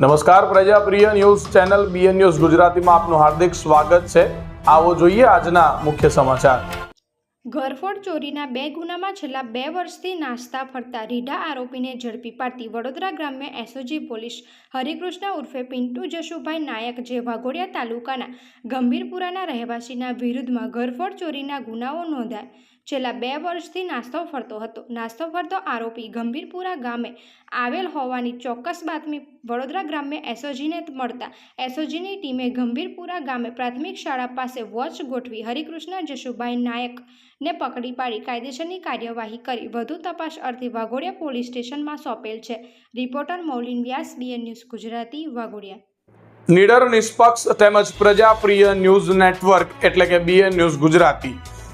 નમસ્કાર પ્રજાપ્રિય news channel BN news ગુજરાતીમાં આપનું હાર્દિક સ્વાગત છે. આવો જોઈએ આજના મુખ્ય સમાચાર. ઘરફોડ ચોરીના બે ગુનામાં છેલ્લા બે વર્ષથી નાસ્તા ફરતા રીઢા આરોપીને ઝડપી પાડતી વડોદરા ગ્રામ્ય એસઓજી પોલીસ હરિકૃષ્ણ ઉર્ફે પિન્ટુ જશુભાઈ નાયક જે વાઘોડિયા તાલુકાના ગંભીરપુરાના રહેવાસીના વિરુદ્ધમાં ઘરફોડ ચોરીના ગુનાઓ નોંધાય. છેલ્લા બે વર્ષથી નાસ્તો ફરતો હતો. નાસ્તો ફરતો આરોપી ગંભીરપુરા ગામે આવેલ હોવાની ચોક્કસ બાતમી વડોદરા ગ્રામ્ય એસઓજીને મળતા એસઓજીની ટીમે ગંભીરપુરા ગામે પ્રાથમિક શાળા પાસે વોચ ગોઠવી હરિકૃષ્ણ જશુભાઈ નાયકને પકડી પાડી કાયદેસરની કાર્યવાહી કરી. વધુ તપાસ અર્થે વાઘોડિયા પોલીસ સ્ટેશનમાં સોંપેલ છે. Reporter Maulin Vyas, BN news Gujarati, Waghodia. નિડર નિષ્પક્ષ તેમજ પ્રજાપ્રિય ન્યૂઝ નેટવર્ક એટલે કે BN news Gujarati.